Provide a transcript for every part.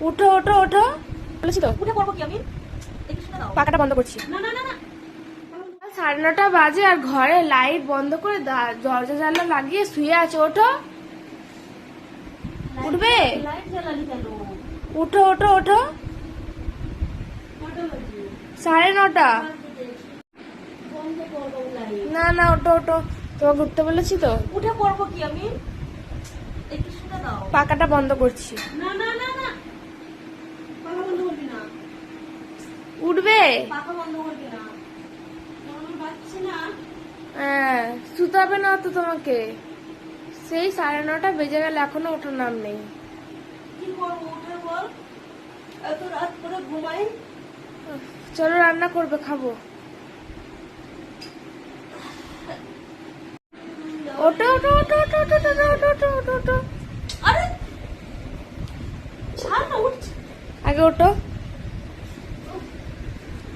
উঠো ওঠো ওঠো। বলেছি তো উঠে পড়ব কি আমি? একটু শুনে দাও পাখাটা বন্ধ করছি। না না না না। সাড়ে নটা বাজে আর ঘরে লাইট বন্ধ করে দা- দরজা জানলা লাগিয়ে শুয়ে আছে ওঠো। উঠবে? লাইট উঠো ওঠো ওঠো সাড়ে নটা। বন্ধ করব লাইট না না ওঠো ওঠো। তোমাকে উঠতে বলেছি তো। উঠে পড়ব কি আমি? একটু শুনে দাও পাখাটা বন্ধ করছি। না না না না পাখা বন্ধ করবি না উঠবে হ্যাঁ না তো তোমাকে সেই সাড়ে নটা বেজে গেল এখনও ওঠার নাম নেই চলো রান্না করবে খাব ওটো ওটো ওটো ওটো ওটো ওটো ওটো ওটো ওটো ওটো আরে ছাড় না উঠ আগে ওটো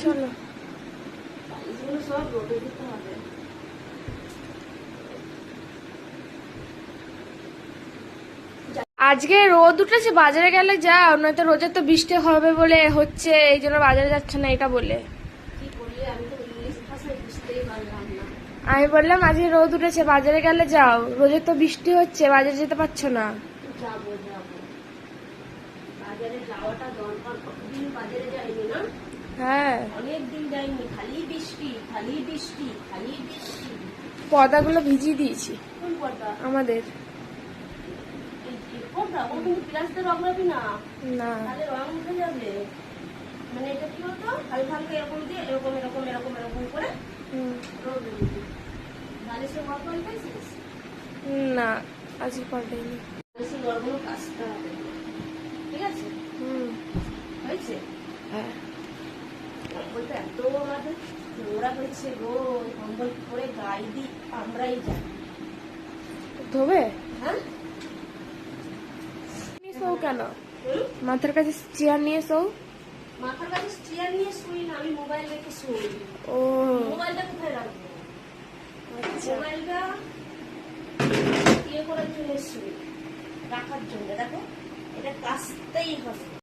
চলো। সব রোদে দিতে হবে। আজকে রোদ উঠেছে বাজারে গেলে যাও নয়তো রোজে তো বৃষ্টি হবে বলে হচ্ছে এই জন্য বাজারে যাচ্ছে না এটা বলে। আমি বললাম আজকে রোদ উঠেছে বাজারে গেলে যাও। রোজে তো বৃষ্টি হচ্ছে বাজারে যেতে পারছ না। বাজারে যাওয়াটা দরকার বাজারে যাইনি না? হ্যাঁ। গুলো খালি বৃষ্টি খালি বৃষ্টি খালি বৃষ্টি। ভিজিয়ে দিয়েছি। আমাদের। না? মানে এটা হতো হালকা হালকা এরকম দিয়ে এরকম এরকম এরকম এরকম করে না আজকে ঠিক আছে? হুম। হয়েছে? হ্যাঁ। এত আমাদের নোংরা হয়েছে গো কম্বল পরে গায়ে দিই আমরাই যাই ধোবে? হ্যাঁ? শো কেন? মাথার কাছে চেয়ার নিয়ে শো মাথার কাছে চেয়ার নিয়ে শুই না আমি মোবাইল রেখে শুই। ও। মোবাইলটা কোথায় রাখব? আচ্ছা। মোবাইলটা ইয়ে করার জন্য শুই রাখার জন্য। দেখো এটা কাচতেই হবে।